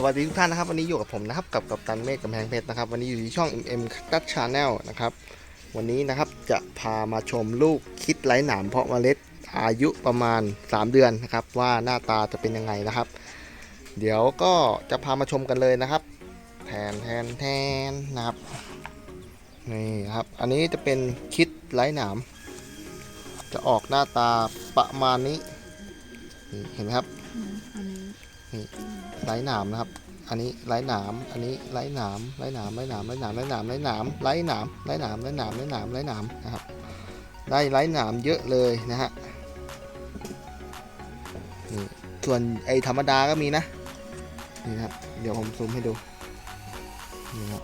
สวัสดีทุกท่านนะครับวันนี้อยู่กับผมนะครับกับกัปตันเมฆกำแพงเพชรนะครับวันนี้อยู่ที่ช่อง MM c u t Channel นะครับวันนี้นะครับจะพามาชมลูกคิดไร้หนามเพาะเมล็ดอายุประมาณ 3 เดือนนะครับ ว่าหน้าตาจะเป็นยังไงนะครับ เดี๋ยวก็จะพามาชมกันเลยนะครับ แทนแทนแทนนะครับนี่ครับอันนี้จะเป็นคิดไร้หนาม จะออกหน้าตาประมาณนี้เห็นไหมครับ นี่ไร้หนามนะครับ อันนี้ไร้หนาม อันนี้ไร้หนามไร้หนามไร้หนามไร้หนามไร้หนามไร้หนามไร้หนามไร้หนามไร้หนามไร้หนามไร้หนามนะครับ ได้ไร้หนามเยอะเลยนะฮะนี่ส่วนไอ้ธรรมดาก็มีนะ นี่นะครับ เดี๋ยวผมซูมให้ดู นี่ครับ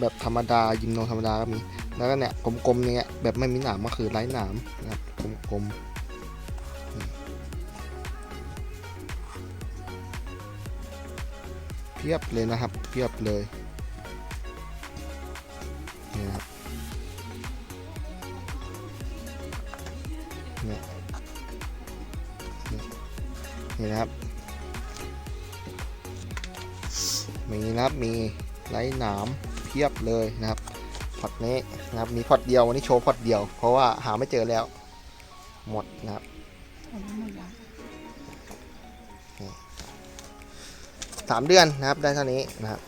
แบบธรรมดายิมโนธรรมดาก็มี แล้วก็เนี่ยกลมๆเนี่ยแบบไม่มีหนามก็คือไร้หนามนะครับกลมๆ เพียบเลยนะครับเพียบเลยนี่นะครับนี่นี่นะครับมีนะครับมีไร้หนามเพียบเลยนะครับพอดนี้นะครับมีพอดเดียววันนี้โชว์พอดเดียว เพราะว่าหาไม่เจอแล้ว หมดนะครับ อันนี้หมดแล้วสามเดือนนะครับได้เท่านี้นะครับ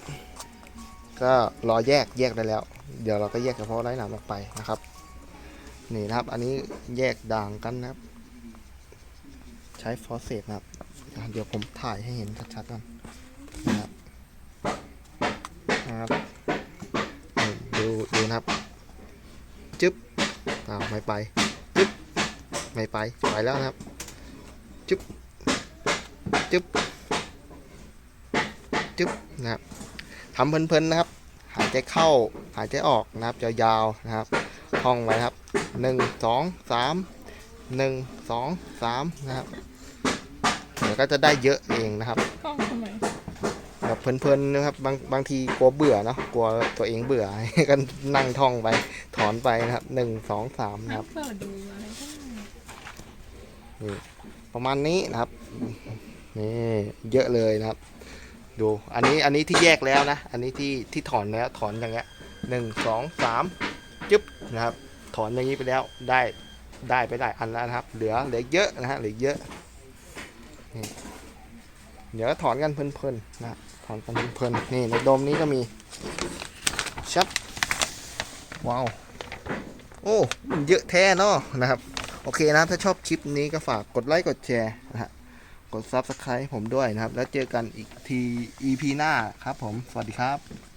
ก็รอแยกแยกได้แล้ว เดี๋ยวเราก็แยกเฉพาะไร้หนามออกไปนะครับนี่นะครับอันนี้แยกด่างกันนะครับ ใช้ฟอสเซตนะครับ เดี๋ยวผมถ่ายให้เห็นชัดๆกันนะครับนะครับนี่ดูดูนะครับจึ๊บอ้าวไม่ไปจึ๊บไม่ไปไปแล้วนะครับจึ๊บจึ๊บ จึ๊บนะครับทำเพลินๆนะครับ หายใจเข้าหายใจออกนะครับยาวๆนะครับท่องไว้ครับหนึ่งสองสามหนึ่งสองสามนะครับเดี๋ยวก็จะได้เยอะเองนะครับกล้องทำไมแบบเพลินๆนะครับบางบางทีกลัวเบื่อเนาะกลัวตัวเองเบื่อก็นั่งท่องไปถอนไปนะครับหนึ่งสองสามนะครับเปิดดูอะไรประมาณนี้นะครับนี่เยอะเลยนะครับ ดูอันนี้อันนี้ที่แยกแล้วนะ อันนี้ที่ที่ถอนแล้วถอนอย่างเงี้ยหนึ่งสองสามจึ๊บนะครับ ถอนอย่างนี้ไปแล้วได้ได้ไปได้อันแล้วนะครับ เหลือเหลือเยอะนะฮะเหลือเยอะนี่เดี๋ยวถอนกันเพลินๆนะถอนกันเพลินๆนี่ในโดมนี้ก็มีชับว้าวโอ้มันเยอะแท้เนาะนะครับ โอเคนะครับ ถ้าชอบคลิปนี้ก็ฝากกดไลค์กดแชร์นะฮะ กด Subscribe ผมด้วยนะครับ แล้วเจอกันอีกที EP หน้าครับผม สวัสดีครับ